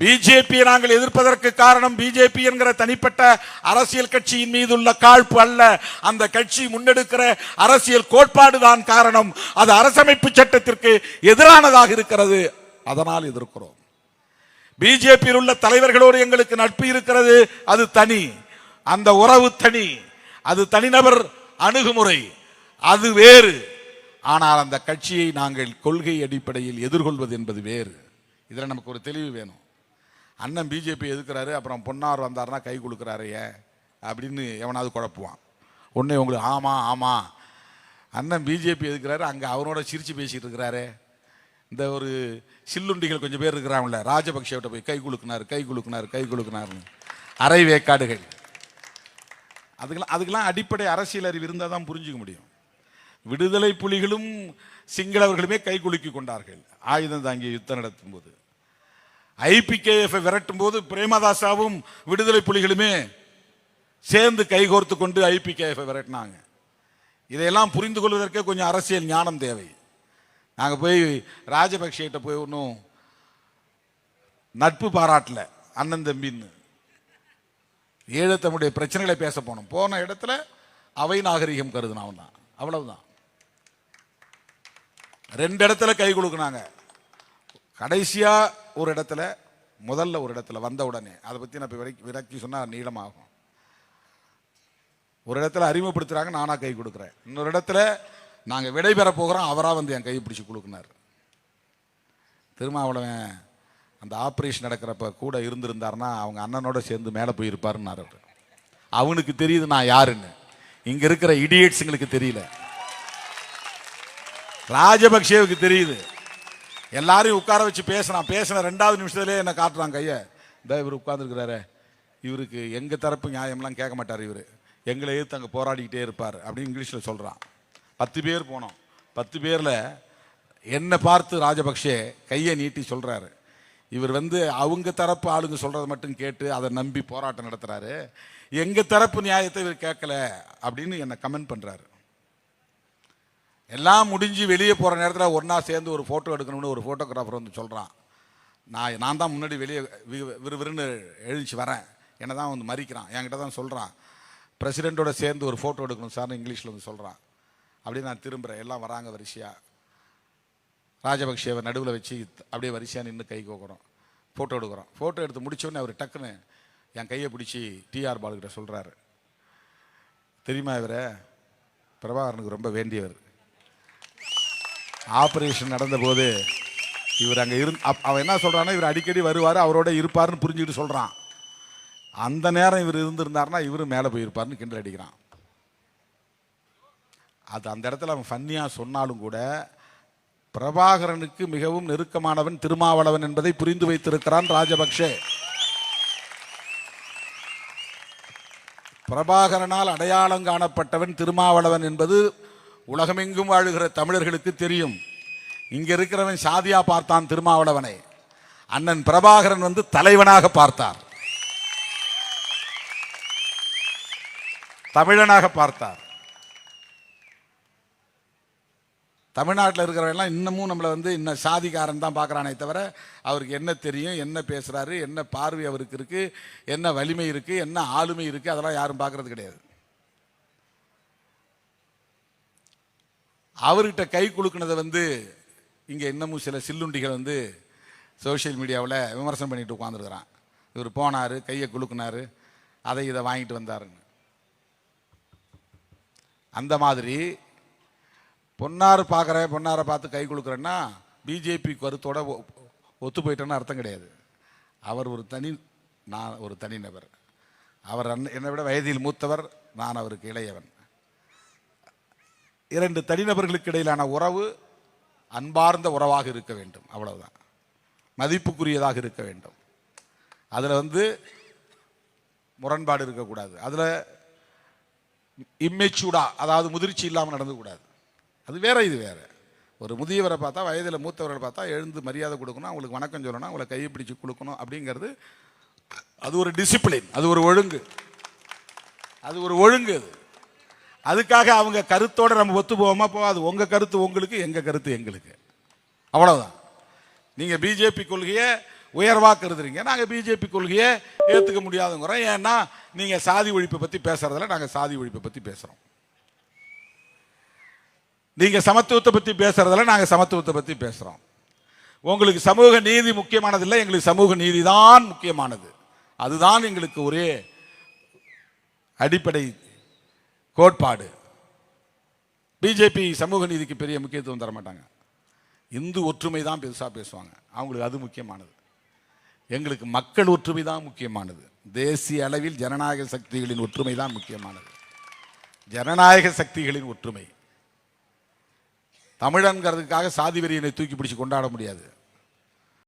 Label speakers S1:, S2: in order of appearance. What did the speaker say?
S1: பிஜேபியை நாங்கள் எதிர்ப்பதற்கு காரணம் பிஜேபி என்கிற தனிப்பட்ட அரசியல் கட்சியின் மீது உள்ள காழ்ப்பு அல்ல. அந்த கட்சி முன்னெடுக்கிற அரசியல் கோட்பாடு தான் காரணம். அது அரசமைப்பு சட்டத்திற்கு எதிரானதாக இருக்கிறது. அதனால் எதிர்க்கிறோம். பிஜேபியில் உள்ள தலைவர்களோடு எங்களுக்கு நட்பு இருக்கிறது. அது தனி. அந்த உறவு தனி. அது தனிநபர் அணுகுமுறை. அது வேறு. ஆனால் அந்த கட்சியை நாங்கள் கொள்கை அடிப்படையில் எதிர்கொள்வது என்பது வேறு. இதில் நமக்கு ஒரு தெளிவு வேணும். அண்ணன் பிஜேபி எதுக்குறாரு? அப்புறம் பொன்னார் வந்தாருன்னா கை கொடுக்குறாரு ஏன்? அப்படின்னு எவனாவது குழப்புவான். உடனே உங்களுக்கு ஆமாம் ஆமாம் அண்ணன் பிஜேபி எதுக்குறாரு? அங்கே அவனோட சிரிச்சு பேசிகிட்டு இருக்கிறாரு. இந்த ஒரு சில்லுண்டிகள் கொஞ்சம் பேர் இருக்கிறாங்கள ராஜபக்சேவிட்ட போய் கை குலுக்குனாரு கை குலுக்குனாரு கை குலுக்குனாருன்னு. அரை வேக்காடுகள். அதுக்கெல்லாம் அதுக்கெல்லாம் அடிப்படை அரசியல் அறிவு இருந்தால் தான் புரிஞ்சுக்க முடியும். விடுதலை புலிகளும் சிங்களவர்களுமே கை குலுக்கி கொண்டார்கள். ஆயுதம் தாங்கிய யுத்தம் நடத்தும் போது ஐபிகேஎஃப் விரட்டும் போது பிரேமதாசாவும் விடுதலை புலிகளுமே சேர்ந்து கைகோர்த்து கொண்டு ஐபிகேஎஃப் விரட்டினாங்க. இதையெல்லாம் புரிந்து கொள்வதற்கே கொஞ்சம் அரசியல் ஞானம் தேவை. நாங்கள் போய் ராஜபக்சேட்ட போய் ஒன்றும் நட்பு பாராட்டல அண்ணன் தம்பின்னு. ஈழத்தமிழுடைய பிரச்சனைகளை பேச போனோம். போன இடத்துல அவை நாகரிகம் கருதுனவன் தான். அவ்வளவுதான். ரெண்டு இடத்துல கை கொடுக்குனாங்க. கடைசியாக ஒரு இடத்துல முதல்ல ஒரு இடத்துல வந்த உடனே அதை பற்றி நான் இப்போ விரக்கி விரக்கி சொன்னால் நீளமாகும். ஒரு இடத்துல அறிமுகப்படுத்துகிறாங்க நானாக கை கொடுக்குறேன். இன்னொரு இடத்துல நாங்க விடைபெற போகிறோம் அவராக வந்து என் கையை பிடிச்சி கொடுக்குனார் திருமாவளவன் அந்த ஆப்ரேஷன் நடக்கிறப்ப கூட இருந்திருந்தாருன்னா அவங்க அண்ணனோட சேர்ந்து மேலே போயிருப்பாருன்னு அவர். அவனுக்கு தெரியுது நான் யாருன்னு. இங்கே இருக்கிற இடியட்ஸுங்களுக்கு தெரியல. ராஜபக்சேவுக்கு தெரியுது. எல்லாரையும் உட்கார வச்சு பேசினான் பேசின ரெண்டாவது நிமிஷத்துலேயே என்ன காட்டுறான் கையை. இந்த இவர் உட்கார்ந்துருக்கிறாரு. இவருக்கு எங்கள் தரப்பு நியாயம்லாம் கேட்க மாட்டார் இவர். எங்களை எதிர்த்து அங்கே போராடிக்கிட்டே இருப்பார் அப்படின்னு இங்கிலீஷில் சொல்கிறான் பத்து பேர் போனோம். பத்து பேரில் என்னை பார்த்து ராஜபக்ஷே கையை நீட்டி சொல்கிறாரு இவர் வந்து அவங்க தரப்பு ஆளுங்க சொல்கிறத மட்டும் கேட்டு அதை நம்பி போராட்டம் நடத்துறாரு. எங்கள் தரப்பு நியாயத்தை இவர் கேட்கல அப்படின்னு என்னை கமெண்ட் பண்ணுறாரு எல்லாம் முடிஞ்சு வெளியே போகிற நேரத்தில் ஒன்றா சேர்ந்து ஒரு ஃபோட்டோ எடுக்கணும்னு ஒரு ஃபோட்டோகிராஃபர் வந்து சொல்கிறான் நான் நான் தான் முன்னாடி வெளியே வி- விறுவிறுன்னு எழுந்துச்சு வரேன். என்னை தான் வந்து மறிக்கிறான். என்கிட்ட தான் சொல்கிறான் பிரசிடெண்ட்டோட சேர்ந்து ஒரு ஃபோட்டோ எடுக்கணும் சார்னு இங்கிலீஷில் வந்து சொல்கிறான் அப்படியே நான் திரும்புகிறேன் எல்லாம் வராங்க வரிசையாக ராஜபக்சேவை நடுவில் வச்சு அப்படியே வரிசையாக நின்று கை கோக்குறோம் ஃபோட்டோ எடுக்கிறோம். ஃபோட்டோ எடுத்து முடித்தோடனே அவர் டக்குன்னு என் கையை பிடிச்சி டிஆர் பாலுகிட்ட சொல்கிறாரு தெரியுமா இவரை? பிரபாகரனுக்கு ரொம்ப வேண்டியவர். ஆப்ரேஷன் நடந்தபோது இவர் அங்கே இரு அவன் என்ன சொல்கிறான்னா இவர் அடிக்கடி வருவார் அவரோட இருப்பாருன்னு புரிஞ்சுக்கிட்டு சொல்கிறான் அந்த நேரம் இவர் இருந்திருந்தார்னா இவரும் மேலே போயிருப்பாருன்னு கிண்டல் அடிக்கிறான். அது அந்த இடத்துல அவன் ஃபன்னியாக சொன்னாலும் கூட பிரபாகரனுக்கு மிகவும் நெருக்கமானவன் திருமாவளவன் என்பதை புரிந்து வைத்திருக்கிறான் ராஜபக்ஷே. பிரபாகரனால் அடையாளம் காணப்பட்டவன் திருமாவளவன் என்பது உலகமெங்கும் வாழுகிற தமிழர்களுக்கு தெரியும். இங்கே இருக்கிறவன் சாதியா பார்த்தான் திருமாவளவனை. அண்ணன் பிரபாகரன் வந்து தலைவனாக பார்த்தார். தமிழனாக பார்த்தார். தமிழ்நாட்டில் இருக்கிறவெல்லாம் இன்னமும் நம்மளை வந்து இன்னும் சாதிக்காரன் தான் பார்க்குறானே தவிர அவருக்கு என்ன தெரியும் என்ன பேசுகிறாரு என்ன பார்வை அவருக்கு இருக்குது என்ன வலிமை இருக்குது என்ன ஆளுமை இருக்குது அதெல்லாம் யாரும் பார்க்கறது கிடையாது. அவர்கிட்ட கை குலுக்குனதை வந்து இங்கே இன்னமும் சில சில்லுண்டிகள் வந்து சோஷியல் மீடியாவில் விமர்சனம் பண்ணிட்டு உட்காந்துருக்குறான் இவர் போனார் கையை குலுக்குனாரு அதை இதை வாங்கிட்டு வந்தாருன்னு அந்த மாதிரி பொன்னார் பார்க்குற பொன்னாரை பார்த்து கை கொடுக்குறேன்னா பிஜேபி கருத்தோட ஒ- ஒத்து போயிட்டேன்னு அர்த்தம் கிடையாது. அவர் ஒரு தனி நான் ஒரு தனிநபர் அவர் என்னை விட வயதில் மூத்தவர் நான் அவருக்கு இளையவன். இரண்டு தனிநபர்களுக்கு இடையிலான உறவு அன்பார்ந்த உறவாக இருக்க வேண்டும். அவ்வளவுதான். மதிப்புக்குரியதாக இருக்க வேண்டும். அதில் வந்து முரண்பாடு இருக்கக்கூடாது. அதில் இம்மெச்சூடா அதாவது முதிர்ச்சி இல்லாமல் நடந்துக்கூடாது அது வேற இது வேற. ஒரு முதியவரை பார்த்தா வயதில் மூத்தவரை பார்த்தா எழுந்து மரியாதை கொடுக்கணும் அவங்களுக்கு வணக்கம் சொல்லணும் அவங்களை கையை பிடிச்சி கொடுக்கணும் அப்படிங்கிறது அது ஒரு டிசிப்ளின் அது ஒரு ஒழுங்கு. அது ஒரு ஒழுங்கு அது. அதுக்காக அவங்க கருத்தோடு நம்ம ஒத்து போவோமா போகாது. உங்கள் கருத்து உங்களுக்கு எங்கள் கருத்து எங்களுக்கு. அவ்வளோதான் நீங்கள் பிஜேபி கொள்கையை உயர்வாக கருதுறீங்க நாங்கள் பிஜேபி கொள்கையை ஏற்றுக்க முடியாதுங்கிறோம். ஏன்னா நீங்கள் சாதி ஒழிப்பை பற்றி பேசுகிறதில்ல நாங்கள் சாதி ஒழிப்பை பற்றி பேசுகிறோம் நீங்கள் சமத்துவத்தை பற்றி பேசுகிறதில்ல நாங்கள் சமத்துவத்தை பற்றி பேசுகிறோம் உங்களுக்கு சமூக நீதி முக்கியமானது இல்லை எங்களுக்கு சமூக நீதி தான் முக்கியமானது. அதுதான் எங்களுக்கு ஒரே அடிப்படை கோட்பாடு. பிஜேபி சமூக நீதிக்கு பெரிய முக்கியத்துவம் தர மாட்டாங்க இந்து ஒற்றுமை தான் பெருசாக பேசுவாங்க. அவங்களுக்கு அது முக்கியமானது. எங்களுக்கு மக்கள் ஒற்றுமை தான் முக்கியமானது. தேசிய அளவில் ஜனநாயக சக்திகளின் ஒற்றுமை தான் முக்கியமானது. ஜனநாயக சக்திகளின் ஒற்றுமை. தமிழன்கிறதுக்காக சாதி வெறியனை தூக்கி பிடிச்சு கொண்டாட முடியாது.